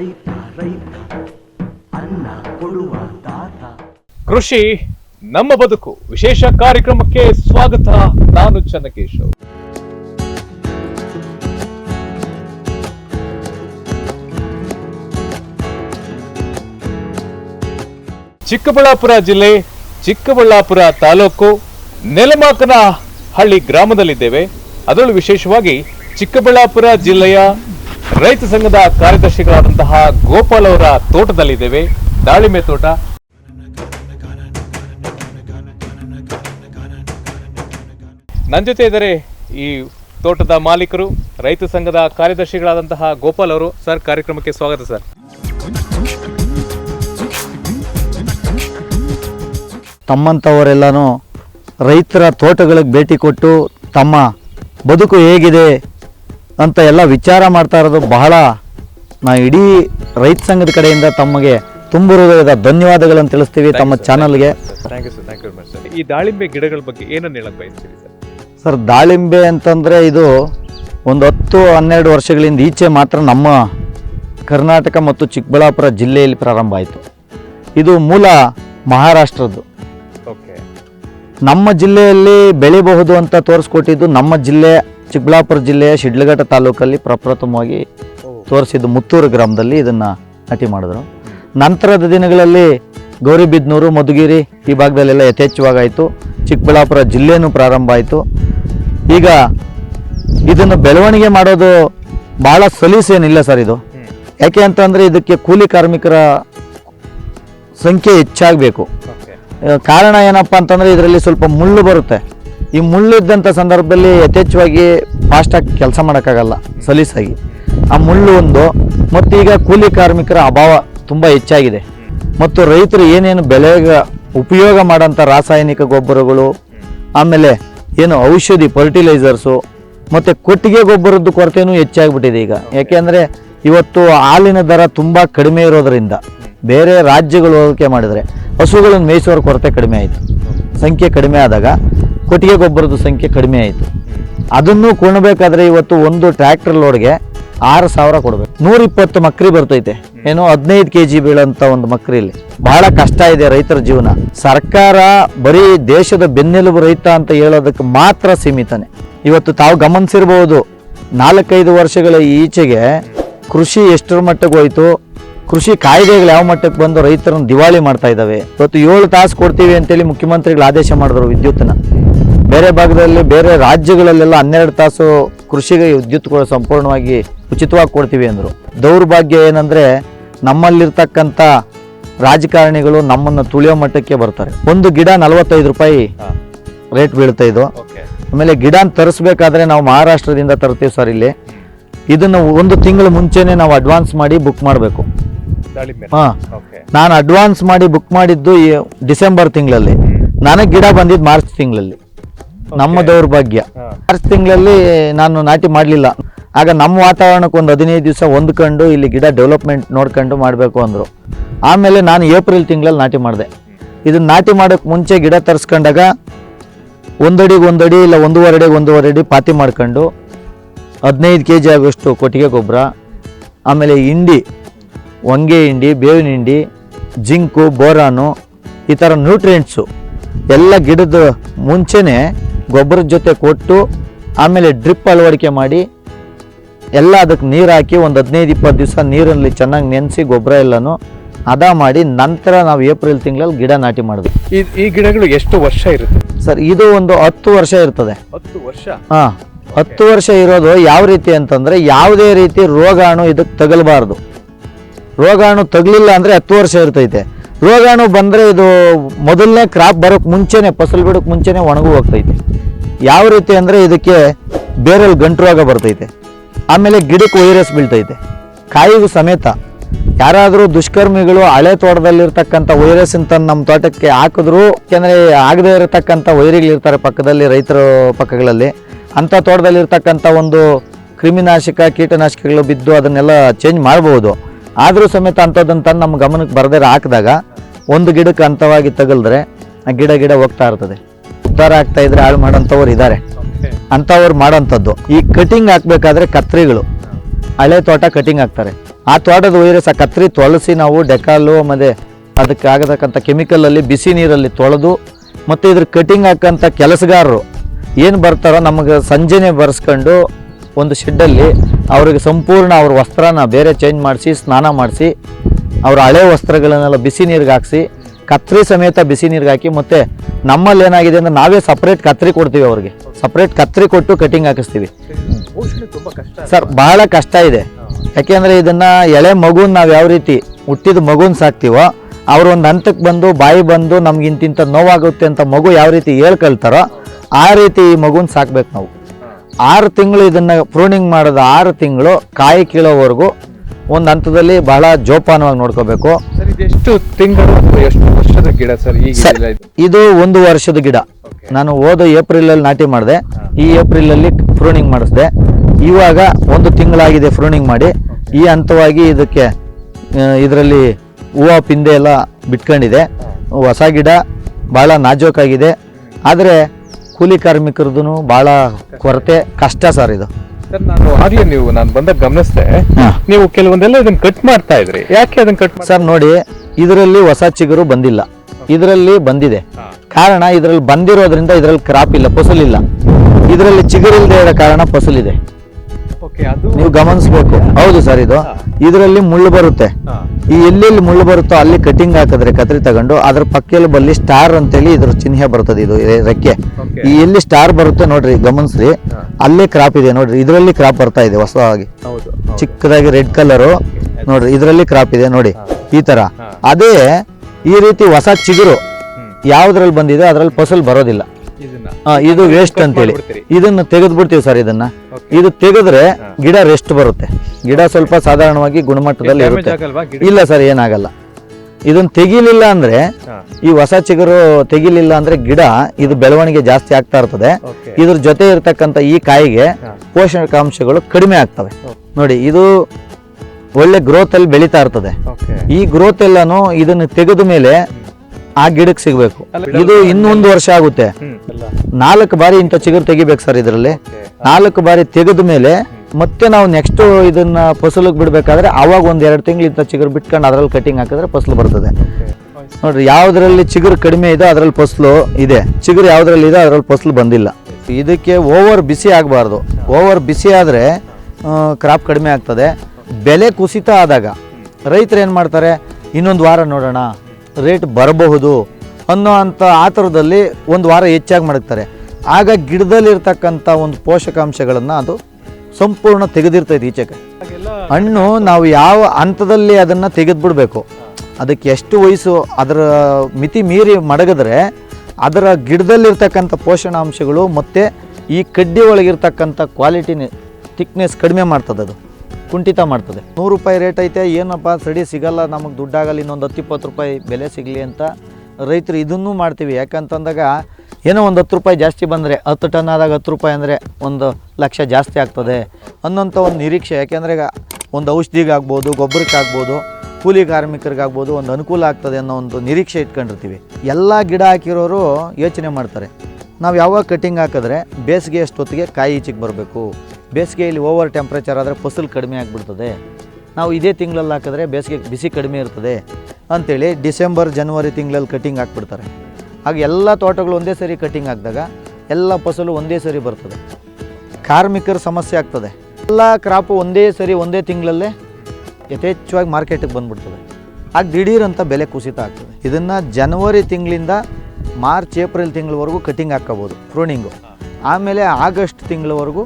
ರೈತ ಅನ್ನ ಕೊಡುವ ದಾತ. ಕೃಷಿ ನಮ್ಮ ಬದುಕು. ವಿಶೇಷ ಕಾರ್ಯಕ್ರಮಕ್ಕೆ ಸ್ವಾಗತ ನಾನು ಚನ್ನಕೇಶವ್. ಚಿಕ್ಕಬಳ್ಳಾಪುರ ಜಿಲ್ಲೆ, ಚಿಕ್ಕಬಳ್ಳಾಪುರ ತಾಲೂಕು ನೆಲಮಾಕನ ಹಳ್ಳಿ ಗ್ರಾಮದಲ್ಲಿದ್ದೇವೆ. ಅದರಲ್ಲೂ ವಿಶೇಷವಾಗಿ ಚಿಕ್ಕಬಳ್ಳಾಪುರ ಜಿಲ್ಲೆಯ ರೈತ ಸಂಘದ ಕಾರ್ಯದರ್ಶಿಗಳಾದಂತಹ ಗೋಪಾಲ್ ಅವರ ತೋಟದಲ್ಲಿದ್ದೇವೆ. ದಾಳಿಂಬೆ ತೋಟ. ನನ್ನ ಜೊತೆ ಇದ್ದಾರೆ ಈ ತೋಟದ ಮಾಲೀಕರು, ರೈತ ಸಂಘದ ಕಾರ್ಯದರ್ಶಿಗಳಾದಂತಹ ಗೋಪಾಲ್ ಅವರು. ಸರ್, ಕಾರ್ಯಕ್ರಮಕ್ಕೆ ಸ್ವಾಗತ, ಸರ್. ತಮ್ಮಂಥವರೆಲ್ಲನೂ ರೈತರ ತೋಟಗಳಿಗೆ ಭೇಟಿ ಕೊಟ್ಟು ತಮ್ಮ ಬದುಕು ಹೇಗಿದೆ ಅಂತ ಎಲ್ಲ ವಿಚಾರ ಮಾಡ್ತಾ ಇರೋದು ಬಹಳ ನಾ ಇಡೀ ರೈತ ಸಂಘದ ಕಡೆಯಿಂದ ತಮಗೆ ತುಂಬು ಹೃದಯದ ಧನ್ಯವಾದಗಳನ್ನು ತಿಳಿಸ್ತೀವಿ ತಮ್ಮ ಚಾನಲ್ಗೆ ಈ ದಾಳಿಂಬೆ ಗಿಡಗಳ ಬಗ್ಗೆ ಏನನ್ನು ಹೇಳಕ್ ಬಯಸ್ತೀರಿ ಸರ್ ಸರ್ ದಾಳಿಂಬೆ ಅಂತಂದರೆ ಇದು ಒಂದು ಹತ್ತು ಹನ್ನೆರಡು ವರ್ಷಗಳಿಂದ ಈಚೆ ಮಾತ್ರ ನಮ್ಮ ಕರ್ನಾಟಕ ಮತ್ತು ಚಿಕ್ಕಬಳ್ಳಾಪುರ ಜಿಲ್ಲೆಯಲ್ಲಿ ಪ್ರಾರಂಭ ಆಯಿತು. ಇದು ಮೂಲ ಮಹಾರಾಷ್ಟ್ರದ್ದು. ಓಕೆ ನಮ್ಮ ಜಿಲ್ಲೆಯಲ್ಲಿ ಬೆಳಿಬಹುದು ಅಂತ ತೋರಿಸ್ಕೊಟ್ಟಿದ್ದು ನಮ್ಮ ಜಿಲ್ಲೆ ಚಿಕ್ಕಬಳ್ಳಾಪುರ ಜಿಲ್ಲೆಯ ಶಿಡ್ಲಘಟ್ಟ ತಾಲೂಕಲ್ಲಿ ಪ್ರಪ್ರಥಮವಾಗಿ ತೋರಿಸಿದ್ದು ಮುತ್ತೂರು ಗ್ರಾಮದಲ್ಲಿ ಇದನ್ನು ನಟಿ ಮಾಡಿದ್ರು. ನಂತರದ ದಿನಗಳಲ್ಲಿ ಗೌರಿಬಿದ್ನೂರು ಮಧುಗಿರಿ ಈ ಭಾಗದಲ್ಲೆಲ್ಲ ಯಥೇಚ್ಛವಾಗಾಯಿತು. ಚಿಕ್ಕಬಳ್ಳಾಪುರ ಜಿಲ್ಲೆಯೂ ಪ್ರಾರಂಭ ಆಯಿತು. ಈಗ ಇದನ್ನು ಬೆಳವಣಿಗೆ ಮಾಡೋದು ಭಾಳ ಸಲೀಸೇನಿಲ್ಲ ಸರ್ ಇದು. ಯಾಕೆ ಅಂತಂದರೆ ಇದಕ್ಕೆ ಕೂಲಿ ಕಾರ್ಮಿಕರ ಸಂಖ್ಯೆ ಹೆಚ್ಚಾಗಬೇಕು. ಕಾರಣ ಏನಪ್ಪ ಅಂತಂದರೆ ಇದರಲ್ಲಿ ಸ್ವಲ್ಪ ಮುಳ್ಳು ಬರುತ್ತೆ. ಈ ಮುಳ್ಳಿದ್ದಂಥ ಸಂದರ್ಭದಲ್ಲಿ ಯಥೇಚ್ಛವಾಗಿ ಫಾಸ್ಟಾಗಿ ಕೆಲಸ ಮಾಡೋಕ್ಕಾಗಲ್ಲ, ಸಲೀಸಾಗಿ. ಆ ಮುಳ್ಳು ಒಂದು, ಮತ್ತು ಈಗ ಕೂಲಿ ಕಾರ್ಮಿಕರ ಅಭಾವ ತುಂಬ ಹೆಚ್ಚಾಗಿದೆ. ಮತ್ತು ರೈತರು ಏನೇನು ಬೆಳೆಗೆ ಉಪಯೋಗ ಮಾಡೋಂಥ ರಾಸಾಯನಿಕ ಗೊಬ್ಬರಗಳು, ಆಮೇಲೆ ಏನು ಔಷಧಿ ಫರ್ಟಿಲೈಸರ್ಸು ಮತ್ತು ಕೊಟ್ಟಿಗೆ ಗೊಬ್ಬರದ್ದು ಕೊರತೆಯೂ ಹೆಚ್ಚಾಗ್ಬಿಟ್ಟಿದೆ ಈಗ. ಯಾಕೆಂದರೆ ಇವತ್ತು ಹಾಲಿನ ದರ ತುಂಬ ಕಡಿಮೆ ಇರೋದರಿಂದ, ಬೇರೆ ರಾಜ್ಯಗಳು ಹೋಲಿಕೆ ಮಾಡಿದರೆ, ಹಸುಗಳನ್ನು ಮೇಯಿಸೋರ ಕೊರತೆ ಕಡಿಮೆ ಆಯಿತು. ಸಂಖ್ಯೆ ಕಡಿಮೆ ಆದಾಗ ಕೊಟ್ಟಿಗೆ ಗೊಬ್ಬರದ ಸಂಖ್ಯೆ ಕಡಿಮೆ ಆಯಿತು. ಅದನ್ನು ಕೊಣಬೇಕಾದ್ರೆ ಇವತ್ತು ಒಂದು ಟ್ರ್ಯಾಕ್ಟರ್ ಲೋಡ್ಗೆ ಆರು ಸಾವಿರ ಕೊಡಬೇಕು. ನೂರಿಪ್ಪತ್ತು ಮಕ್ರಿ ಬರ್ತೈತೆ. ಏನು ಹದಿನೈದು ಕೆ ಜಿ ಬೀಳೋಂಥ ಒಂದು ಮಕ್ರಿಲಿ ಬಹಳ ಕಷ್ಟ ಇದೆ ರೈತರ ಜೀವನ. ಸರ್ಕಾರ ಬರೀ ದೇಶದ ಬೆನ್ನೆಲುಬು ರೈತ ಅಂತ ಹೇಳೋದಕ್ಕೆ ಮಾತ್ರ ಸೀಮಿತನೆ. ಇವತ್ತು ತಾವು ಗಮನಿಸಿರ್ಬೋದು, ನಾಲ್ಕೈದು ವರ್ಷಗಳ ಈಚೆಗೆ ಕೃಷಿ ಎಷ್ಟರ ಮಟ್ಟಕ್ಕೆ ಹೋಯಿತು, ಕೃಷಿ ಕಾಯ್ದೆಗಳು ಯಾವ ಮಟ್ಟಕ್ಕೆ ಬಂದು ರೈತರನ್ನು ದಿವಾಳಿ ಮಾಡ್ತಾ ಇದ್ದಾವೆ. ಇವತ್ತು ಏಳು ತಾಸು ಕೊಡ್ತೀವಿ ಅಂತೇಳಿ ಮುಖ್ಯಮಂತ್ರಿಗಳು ಆದೇಶ ಮಾಡಿದ್ರು ವಿದ್ಯುತ್ತನ್ನ ಬೇರೆ ಭಾಗದಲ್ಲಿ ಬೇರೆ ರಾಜ್ಯಗಳಲ್ಲೆಲ್ಲ ಹನ್ನೆರಡು ತಾಸು ಕೃಷಿಗೆ ವಿದ್ಯುತ್ ಕೂಡ ಸಂಪೂರ್ಣವಾಗಿ ಉಚಿತವಾಗಿ ಕೊಡ್ತೀವಿ ಅಂದರು. ದೌರ್ಭಾಗ್ಯ ಏನಂದರೆ ನಮ್ಮಲ್ಲಿರ್ತಕ್ಕಂಥ ರಾಜಕಾರಣಿಗಳು ನಮ್ಮನ್ನು ತುಳಿಯೋ ಮಟ್ಟಕ್ಕೆ ಬರ್ತಾರೆ. ಒಂದು ಗಿಡ ನಲವತ್ತೈದು ರೂಪಾಯಿ ರೇಟ್ ಬೀಳ್ತಾ ಇದು. ಆಮೇಲೆ ಗಿಡನ ತರಿಸ್ಬೇಕಾದ್ರೆ ನಾವು ಮಹಾರಾಷ್ಟ್ರದಿಂದ ತರ್ತೀವಿ ಸರ್ ಇಲ್ಲಿ. ಇದನ್ನು ಒಂದು ತಿಂಗಳ ಮುಂಚೆನೆ ನಾವು ಅಡ್ವಾನ್ಸ್ ಮಾಡಿ ಬುಕ್ ಮಾಡಬೇಕು. ಹಾಂ. ನಾನು ಅಡ್ವಾನ್ಸ್ ಮಾಡಿ ಬುಕ್ ಮಾಡಿದ್ದು ಈ ಡಿಸೆಂಬರ್ ತಿಂಗಳಲ್ಲಿ. ನನಗೆ ಗಿಡ ಬಂದಿದ್ದು ಮಾರ್ಚ್ ತಿಂಗಳಲ್ಲಿ. ನಮ್ಮ ದೌರ್ಭಾಗ್ಯ ಮಾರ್ಚ್ ತಿಂಗಳಲ್ಲಿ ನಾನು ನಾಟಿ ಮಾಡಲಿಲ್ಲ. ಆಗ ನಮ್ಮ ವಾತಾವರಣಕ್ಕೆ ಒಂದು ಹದಿನೈದು ದಿವಸ ಹೊಂದ್ಕೊಂಡು ಇಲ್ಲಿ ಗಿಡ ಡೆವಲಪ್ಮೆಂಟ್ ನೋಡ್ಕೊಂಡು ಮಾಡಬೇಕು ಅಂದರು. ಆಮೇಲೆ ನಾನು ಏಪ್ರಿಲ್ ತಿಂಗಳಲ್ಲಿ ನಾಟಿ ಮಾಡಿದೆ. ಇದನ್ನು ನಾಟಿ ಮಾಡೋಕ್ಕೆ ಮುಂಚೆ ಗಿಡ ತರಿಸ್ಕೊಂಡಾಗ ಒಂದಡಿಗೆ ಒಂದಡಿ ಇಲ್ಲ ಒಂದೂವರೆ ಅಡಿಗೆ ಒಂದೂವರೆ ಅಡಿ ಪಾತಿ ಮಾಡ್ಕೊಂಡು ಹದಿನೈದು ಕೆ ಜಿ ಆಗೋಷ್ಟು ಕೊಟ್ಟಿಗೆ ಗೊಬ್ಬರ ಆಮೇಲೆ ಹಿಂಡಿ ಹೊಂಗೆ ಹಿಂಡಿ ಬೇವಿನ ಹಿಂಡಿ ಜಿಂಕು ಬೋರಾನು ಈ ಥರ ನ್ಯೂಟ್ರಿಯೆಂಟ್ಸು ಎಲ್ಲ ಗಿಡದ ಮುಂಚೆನೇ ಗೊಬ್ಬರದ ಜೊತೆ ಕೊಟ್ಟು ಆಮೇಲೆ ಡ್ರಿಪ್ ಅಳವಡಿಕೆ ಮಾಡಿ ಎಲ್ಲ ಅದಕ್ಕೆ ನೀರು ಹಾಕಿ ಒಂದು ಹದಿನೈದು ಇಪ್ಪತ್ತು ದಿವಸ ನೀರಲ್ಲಿ ಚೆನ್ನಾಗಿ ನೆನೆಸಿ ಗೊಬ್ಬರ ಎಲ್ಲನೂ ಅದ ಮಾಡಿ ನಂತರ ನಾವು ಏಪ್ರಿಲ್ ತಿಂಗಳಲ್ಲಿ ಗಿಡ ನಾಟಿ ಮಾಡಿದ್ವಿ ಈ ಗಿಡಗಳು ಎಷ್ಟು ವರ್ಷ ಇರುತ್ತೆ? ಸರ್ ಇದು ಒಂದು ಹತ್ತು ವರ್ಷ ಇರ್ತದೆ. ಹತ್ತು ವರ್ಷ? ಹಾಂ ಹತ್ತು ವರ್ಷ ಇರೋದು ಯಾವ ರೀತಿ ಅಂತಂದರೆ ಯಾವುದೇ ರೀತಿ ರೋಗಾಣು ಇದಕ್ಕೆ ತಗಲಬಾರ್ದು. ರೋಗಾಣು ತಗಲಿಲ್ಲ ಅಂದರೆ ಹತ್ತು ವರ್ಷ ಇರ್ತೈತೆ. ರೋಗಾಣು ಬಂದರೆ ಇದು ಮೊದಲನೇ ಕ್ರಾಪ್ ಬರೋಕ್ಕೆ ಮುಂಚೆನೆ, ಫಸಲು ಬಿಡೋಕ್ಕೆ ಮುಂಚೆನೇ ಒಣಗು ಹೋಗ್ತೈತೆ. ಯಾವ ರೀತಿ ಅಂದರೆ ಇದಕ್ಕೆ ಬೇರಲ್ಲಿ ಗಂಟು ರೋಗ ಬರ್ತೈತೆ. ಆಮೇಲೆ ಗಿಡಕ್ಕೆ ವೈರಸ್ ಬೀಳ್ತೈತೆ. ಕಾಯಿಗೂ ಸಮೇತ ಯಾರಾದರೂ ದುಷ್ಕರ್ಮಿಗಳು ಹಳೆ ತೋಟದಲ್ಲಿರ್ತಕ್ಕಂಥ ವೈರಸ್ ಅಂತ ನಮ್ಮ ತೋಟಕ್ಕೆ ಹಾಕಿದ್ರು, ಯಾಕೆಂದರೆ ಆಗದೇ ಇರತಕ್ಕಂಥ ವೈರಿಗಳಿರ್ತಾರೆ ಪಕ್ಕದಲ್ಲಿ ರೈತರ ಪಕ್ಕಗಳಲ್ಲಿ. ಅಂಥ ತೋಟದಲ್ಲಿರ್ತಕ್ಕಂಥ ಒಂದು ಕ್ರಿಮಿನಾಶಕ ಕೀಟನಾಶಕಗಳು ಬಿದ್ದು ಅದನ್ನೆಲ್ಲ ಚೇಂಜ್ ಮಾಡ್ಬೋದು. ಆದರೂ ಸಮೇತ ಅಂಥದ್ದನ್ನು ನಮ್ಮ ಗಮನಕ್ಕೆ ಬರದೇ ಹಾಕಿದಾಗ ಒಂದು ಗಿಡಕ್ಕೆ ಅಂಥವಾಗಿ ತಗಲ್ದ್ರೆ ಆ ಗಿಡ ಗಿಡ ಹೋಗ್ತಾ ಇರ್ತದೆ. ಉದ್ಧಾರ ಆಗ್ತಾ ಇದ್ರೆ ಹಾಳು ಮಾಡೋಂಥವ್ರು ಇದ್ದಾರೆ ಅಂಥವ್ರು ಮಾಡೋಂಥದ್ದು ಈ ಕಟಿಂಗ್ ಹಾಕ್ಬೇಕಾದ್ರೆ ಕತ್ರಿಗಳು. ಹಳೆ ತೋಟ ಕಟಿಂಗ್ ಹಾಕ್ತಾರೆ. ಆ ತೋಟದ ವೈರಸ್, ಆ ಕತ್ರಿ ತೊಳಸಿ ನಾವು ಡೆಕಾಲು ಮತ್ತು ಅದಕ್ಕೆ ಆಗತಕ್ಕಂಥ ಕೆಮಿಕಲಲ್ಲಿ ಬಿಸಿ ನೀರಲ್ಲಿ ತೊಳೆದು, ಮತ್ತು ಇದ್ರ ಕಟಿಂಗ್ ಹಾಕೋಂಥ ಕೆಲಸಗಾರರು ಏನು ಬರ್ತಾರೋ ನಮಗೆ ಸಂಜೆನೆ ಬರ್ಸ್ಕೊಂಡು ಒಂದು ಶೆಡ್ಡಲ್ಲಿ ಅವ್ರಿಗೆ ಸಂಪೂರ್ಣ ಅವ್ರ ವಸ್ತ್ರನ ಬೇರೆ ಚೇಂಜ್ ಮಾಡಿಸಿ ಸ್ನಾನ ಮಾಡಿಸಿ ಅವರ ಹಳೆ ವಸ್ತ್ರಗಳನ್ನೆಲ್ಲ ಬಿಸಿ ನೀರಿಗೆ ಹಾಕಿಸಿ ಕತ್ರಿ ಸಮೇತ ಬಿಸಿ ನೀರಿಗೆ ಹಾಕಿ ಮತ್ತೆ ನಮ್ಮಲ್ಲಿ ಏನಾಗಿದೆ ಅಂದ್ರೆ ನಾವೇ ಸಪ್ರೇಟ್ ಕತ್ರಿ ಕೊಡ್ತೀವಿ ಅವ್ರಿಗೆ. ಸಪ್ರೇಟ್ ಕತ್ರಿ ಕೊಟ್ಟು ಕಟಿಂಗ್ ಹಾಕಿಸ್ತೀವಿ. ಪೋಷಣೆ ತುಂಬಾ ಕಷ್ಟ ಸರ್ ಬಹಳ ಕಷ್ಟ ಇದೆ. ಯಾಕೆಂದ್ರೆ ಇದನ್ನ ಎಳೆ ಮಗುನ ನಾವು ಯಾವ ರೀತಿ ಹುಟ್ಟಿದ ಮಗುನ ಸಾಕ್ತೀವೋ ಅವ್ರ ಒಂದು ಹಂತಕ್ಕೆ ಬಂದು ಬಾಯಿ ಬಂದು ನಮ್ಗೆ ಇಂತಿಂಥ ನೋವಾಗುತ್ತೆ ಅಂತ ಮಗು ಯಾವ ರೀತಿ ಹೇಳ್ಕೊಳ್ತಾರೋ ಆ ರೀತಿ ಈ ಮಗುನ ಸಾಕ್ಬೇಕು ನಾವು. ಆರು ತಿಂಗಳು ಇದನ್ನು ಪ್ರೂನಿಂಗ್ ಮಾಡಿದ ಆರು ತಿಂಗಳು ಕಾಯಿ ಕೀಳೋವರೆಗೂ ಒಂದು ಹಂತದಲ್ಲಿ ಬಹಳ ಜೋಪಾನವಾಗಿ ನೋಡ್ಕೋಬೇಕು. ಎಷ್ಟು ತಿಂಗಳು ಎಷ್ಟು ವರ್ಷದ ಗಿಡ ಸರ್ ಈಗ ಇದು? ಒಂದು ವರ್ಷದ ಗಿಡ. ನಾನು ಹೋದ ಏಪ್ರಿಲ್ ಅಲ್ಲಿ ನಾಟಿ ಮಾಡಿದೆ. ಈ ಏಪ್ರಿಲ್ ಅಲ್ಲಿ ಪ್ರೂನಿಂಗ್ ಮಾಡಿಸಿದೆ. ಇವಾಗ ಒಂದು ತಿಂಗಳಾಗಿದೆ ಪ್ರೂನಿಂಗ್ ಮಾಡಿ. ಈ ಹಂತವಾಗಿ ಇದಕ್ಕೆ ಇದರಲ್ಲಿ ಹೂವು ಪಿಂದೆ ಎಲ್ಲ ಬಿಟ್ಕೊಂಡಿದೆ. ಹೊಸ ಗಿಡ ಭಾಳ ನಾಜೋಕಾಗಿದೆ. ಆದರೆ ಕೂಲಿ ಕಾರ್ಮಿಕರದ್ದು ಭಾಳ ಕೊರತೆ ಕಷ್ಟ ಸರ್ ಇದು. ಸರ್ ನಾನು ಆಗ್ಲೇ ನೀವು ನಾನು ಬಂದಾಗ ಗಮನಿಸಿದೆ. ನೀವು ಕೆಲವೊಂದೆಲ್ಲ ಇದನ್ನ ಕಟ್ ಮಾಡ್ತಾ ಇದ್ರಿ. ಯಾಕೆ ಅದನ್ನ ಕಟ್ ಸರ್ ನೋಡಿ ಇದರಲ್ಲಿ ಹೊಸ ಚಿಗುರು ಬಂದಿಲ್ಲ. ಇದರಲ್ಲಿ ಬಂದಿದೆ. ಕಾರಣ ಇದರಲ್ಲಿ ಬಂದಿರೋದ್ರಿಂದ ಇದರಲ್ಲಿ ಕ್ರಾಪ್ ಇಲ್ಲ ಫಸಲಿಲ್ಲ. ಇದರಲ್ಲಿ ಚಿಗುರಿಲ್ಲದೆ ಇರೋ ಕಾರಣ ಫಸಲಿದೆ. ನೀವು ಗಮನಿಸ್ಬೇಕು. ಹೌದು ಸರ್ ಇದು. ಇದರಲ್ಲಿ ಮುಳ್ಳು ಬರುತ್ತೆ. ಈ ಎಲ್ಲೆಲ್ಲಿ ಮುಳ್ಳು ಬರುತ್ತೋ ಅಲ್ಲಿ ಕಟಿಂಗ್ ಹಾಕಿದ್ರೆ ಕತ್ರಿ ತಗೊಂಡು ಅದ್ರ ಪಕ್ಕದಲ್ಲಿ ಬಲ್ಲಿ ಸ್ಟಾರ್ ಅಂತೇಳಿ ಇದ್ರ ಚಿಹ್ನೆ ಬರ್ತದೆ ಇದು ರೆಕ್ಕೆ. ಈ ಎಲ್ಲಿ ಸ್ಟಾರ್ ಬರುತ್ತೆ ನೋಡ್ರಿ ಗಮನಿಸ್ರಿ. ಅಲ್ಲೇ ಕ್ರಾಪ್ ಇದೆ ನೋಡ್ರಿ ಇದರಲ್ಲಿ ಕ್ರಾಪ್ ಬರ್ತಾ ಇದೆ ಹೊಸದಾಗಿ. ಚಿಕ್ಕದಾಗಿ ರೆಡ್ ಕಲರು ನೋಡ್ರಿ ಇದರಲ್ಲಿ ಕ್ರಾಪ್ ಇದೆ ನೋಡಿ ಈ ತರ. ಅದೇ ಈ ರೀತಿ ಹೊಸ ಚಿಗುರು. ಯಾವ್ದ್ರಲ್ಲಿ ಬಂದಿದೆ ಅದ್ರಲ್ಲಿ ಫಸಲ್ ಬರೋದಿಲ್ಲ. ಇದು ವೇಸ್ಟ್ ಅಂತೇಳಿ. ಹೇಳಿ ಇದನ್ನ ತೆಗೆದು ಬಿಡ್ತೀವಿ ಸರ್ ಇದನ್ನ. ಇದು ತೆಗೆದ್ರೆ ಗಿಡ ರೆಸ್ಟ್ ಬರುತ್ತೆ. ಗಿಡ ಸ್ವಲ್ಪ ಸಾಧಾರಣವಾಗಿ ಗುಣಮಟ್ಟದಲ್ಲಿ ಇರುತ್ತೆ. ಇಲ್ಲ ಸರ್ ಏನಾಗಲ್ಲ. ಇದನ್ನ ತೆಗಿಲಿಲ್ಲ ಅಂದ್ರೆ ಈ ಹೊಸ ಚಿಗುರು ತೆಗಿಲಿಲ್ಲ ಅಂದ್ರೆ ಗಿಡ ಇದು ಬೆಳವಣಿಗೆ ಜಾಸ್ತಿ ಆಗ್ತಾ ಇರ್ತದೆ. ಇದ್ರ ಜೊತೆ ಇರ್ತಕ್ಕಂಥ ಈ ಕಾಯಿಗೆ ಪೋಷಕಾಂಶಗಳು ಕಡಿಮೆ ಆಗ್ತವೆ. ನೋಡಿ ಇದು ಒಳ್ಳೆ ಗ್ರೋತ್ ಅಲ್ಲಿ ಬೆಳೀತಾ ಇರ್ತದೆ. ಈ ಗ್ರೋತ್ ಎಲ್ಲಾನು ಇದನ್ನು ತೆಗೆದ ಮೇಲೆ ಆ ಗಿಡಕ್ಕೆ ಸಿಗಬೇಕು. ಇದು ಇನ್ನೊಂದು ವರ್ಷ ಆಗುತ್ತೆ. ನಾಲ್ಕು ಬಾರಿ ಇಂಥ ಚಿಗುರು ತೆಗಿಬೇಕು ಸರ್ ಇದರಲ್ಲಿ. ನಾಲ್ಕು ಬಾರಿ ತೆಗೆದ ಮೇಲೆ ಮತ್ತೆ ನಾವು ನೆಕ್ಸ್ಟ್ ಇದನ್ನ ಫಸಲಿಗೆ ಬಿಡಬೇಕಾದ್ರೆ ಅವಾಗ ಒಂದು ಎರಡು ತಿಂಗಳು ಇಂಥ ಚಿಗುರು ಬಿಟ್ಕೊಂಡು ಅದರಲ್ಲಿ ಕಟಿಂಗ್ ಹಾಕಿದ್ರೆ ಫಸಲು ಬರ್ತದೆ. ನೋಡಿರಿ, ಯಾವ್ದ್ರಲ್ಲಿ ಚಿಗುರು ಕಡಿಮೆ ಇದೆ ಅದ್ರಲ್ಲಿ ಫಸಲು ಇದೆ. ಚಿಗುರು ಯಾವ್ದ್ರಲ್ಲಿ ಇದೆ ಅದ್ರಲ್ಲಿ ಫಸಲು ಬಂದಿಲ್ಲ. ಇದಕ್ಕೆ ಓವರ್ ಬಿಸಿ ಆಗಬಾರ್ದು. ಓವರ್ ಬಿಸಿ ಆದರೆ ಕ್ರಾಪ್ ಕಡಿಮೆ ಆಗ್ತದೆ. ಬೆಲೆ ಕುಸಿತ ಆದಾಗ ರೈತರು ಏನು ಮಾಡ್ತಾರೆ, ಇನ್ನೊಂದು ವಾರ ನೋಡೋಣ ರೇಟ್ ಬರಬಹುದು ಅನ್ನೋ ಅಂಥ ಆತರದಲ್ಲಿ ಒಂದು ವಾರ ಹೆಚ್ಚಾಗಿ ಮಡಗ್ತಾರೆ. ಆಗ ಗಿಡದಲ್ಲಿರ್ತಕ್ಕಂಥ ಒಂದು ಪೋಷಕಾಂಶಗಳನ್ನು ಅದು ಸಂಪೂರ್ಣ ತೆಗೆದಿರ್ತೈತೆ ಈಚೆಗೆ. ಹಣ್ಣು ನಾವು ಯಾವ ಹಂತದಲ್ಲಿ ಅದನ್ನು ತೆಗೆದುಬಿಡ್ಬೇಕು. ಅದಕ್ಕೆ ಎಷ್ಟು ವಯಸ್ಸು ಅದರ ಮಿತಿ ಮೀರಿ ಮಡಗಿದ್ರೆ ಅದರ ಗಿಡದಲ್ಲಿರ್ತಕ್ಕಂಥ ಪೋಷಣಾಂಶಗಳು ಮತ್ತು ಈ ಕಡ್ಡಿ ಒಳಗಿರ್ತಕ್ಕಂಥ ಕ್ವಾಲಿಟಿನ ಥಿಕ್ನೆಸ್ ಕಡಿಮೆ ಮಾಡ್ತದೆ ಅದು. ಕುಂಠಿತ ಮಾಡ್ತದೆ. ನೂರು ರೂಪಾಯಿ ರೇಟ್ ಐತೆ, ಏನಪ್ಪ ಸಡಿ ಸಿಗಲ್ಲ, ನಮಗೆ ದುಡ್ಡಾಗಲ್ಲ, ಇನ್ನೊಂದು ಹತ್ತು ಇಪ್ಪತ್ತು ರೂಪಾಯಿ ಬೆಲೆ ಸಿಗಲಿ ಅಂತ ರೈತರು ಇದನ್ನೂ ಮಾಡ್ತೀವಿ. ಯಾಕಂತಂದಾಗ ಏನೋ ಒಂದು ಹತ್ತು ರೂಪಾಯಿ ಜಾಸ್ತಿ ಬಂದರೆ, ಹತ್ತು ಟನ್ ಆದಾಗ ಹತ್ತು ರೂಪಾಯಿ ಅಂದರೆ ಒಂದು ಲಕ್ಷ ಜಾಸ್ತಿ ಆಗ್ತದೆ ಅನ್ನೋಂಥ ಒಂದು ನಿರೀಕ್ಷೆ. ಯಾಕೆಂದರೆ ಈಗ ಒಂದು ಔಷಧಿಗಾಗ್ಬೋದು, ಗೊಬ್ಬರಕ್ಕಾಗ್ಬೋದು, ಕೂಲಿ ಕಾರ್ಮಿಕರಿಗಾಗ್ಬೋದು ಒಂದು ಅನುಕೂಲ ಆಗ್ತದೆ ಅನ್ನೋ ಒಂದು ನಿರೀಕ್ಷೆ ಇಟ್ಕೊಂಡಿರ್ತೀವಿ. ಎಲ್ಲ ಗಿಡ ಹಾಕಿರೋರು ಯೋಚನೆ ಮಾಡ್ತಾರೆ. ನಾವು ಯಾವಾಗ ಕಟ್ಟಿಂಗ್ ಹಾಕಿದ್ರೆ ಬೇಸಿಗೆ ಅಷ್ಟೊತ್ತಿಗೆ ಕಾಯಿ ಈಚೆಗೆ ಬರಬೇಕು. ಬೇಸಿಗೆಯಲ್ಲಿ ಓವರ್ ಟೆಂಪ್ರೇಚರ್ ಆದರೆ ಫಸಲು ಕಡಿಮೆ ಆಗಿಬಿಡ್ತದೆ. ನಾವು ಇದೇ ತಿಂಗಳಲ್ಲಿ ಹಾಕಿದ್ರೆ ಬೇಸಿಗೆ ಬಿಸಿ ಕಡಿಮೆ ಇರ್ತದೆ. ಅಂಥೇಳಿ ಡಿಸೆಂಬರ್, ಜನವರಿ ತಿಂಗಳಲ್ಲಿ ಕಟಿಂಗ್ ಹಾಕ್ಬಿಡ್ತಾರೆ. ಆಗ ಎಲ್ಲ ತೋಟಗಳು ಒಂದೇ ಸರಿ ಕಟಿಂಗ್ ಹಾಕಿದಾಗ ಎಲ್ಲ ಫಸಲು ಒಂದೇ ಸರಿ ಬರ್ತದೆ. ಕಾರ್ಮಿಕರ ಸಮಸ್ಯೆ ಆಗ್ತದೆ. ಎಲ್ಲ ಕ್ರಾಪು ಒಂದೇ ಸರಿ, ಒಂದೇ ತಿಂಗಳಲ್ಲೇ ಯಥೇಚ್ಛವಾಗಿ ಮಾರ್ಕೆಟಿಗೆ ಬಂದ್ಬಿಡ್ತದೆ. ಆಗ ದಿಢೀರಂತ ಬೆಲೆ ಕುಸಿತ ಆಗ್ತದೆ. ಇದನ್ನು ಜನವರಿ ತಿಂಗಳಿಂದ ಮಾರ್ಚ್, ಏಪ್ರಿಲ್ ತಿಂಗಳವರೆಗೂ ಕಟಿಂಗ್ ಹಾಕ್ಕೋಬೋದು ಪ್ರೂನಿಂಗು ಆಮೇಲೆ ಆಗಸ್ಟ್ ತಿಂಗಳವರೆಗೂ,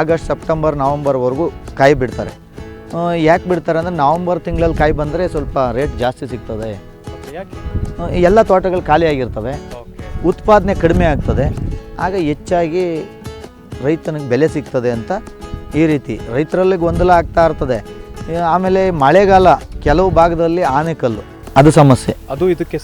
ಆಗಸ್ಟ್, ಸೆಪ್ಟೆಂಬರ್, ನವಂಬರ್ವರೆಗೂ ಕಾಯಿ ಬಿಡ್ತಾರೆ. ಯಾಕೆ ಬಿಡ್ತಾರೆ ಅಂದರೆ ನವಂಬರ್ ತಿಂಗಳಲ್ಲಿ ಕಾಯಿ ಬಂದರೆ ಸ್ವಲ್ಪ ರೇಟ್ ಜಾಸ್ತಿ ಸಿಗ್ತದೆ. ಎಲ್ಲ ತೋಟಗಳು ಖಾಲಿ ಆಗಿರ್ತವೆ. Okay. ಉತ್ಪಾದನೆ ಕಡಿಮೆ ಆಗ್ತದೆ. ಆಗ ಹೆಚ್ಚಾಗಿ ರೈತನಿಗೆ ಬೆಲೆ ಸಿಗ್ತದೆ ಅಂತ ಈ ರೀತಿ. ರೈತರಲ್ಲಿ ಗೊಂದಲ ಆಗ್ತಾ ಇರ್ತದೆ. ಆಮೇಲೆ ಮಳೆಗಾಲ ಕೆಲವು ಭಾಗದಲ್ಲಿ ಆನೆಕಲ್ಲು ಅದು ಸಮಸ್ಯೆ. ಅದು ಇದಕ್ಕೆ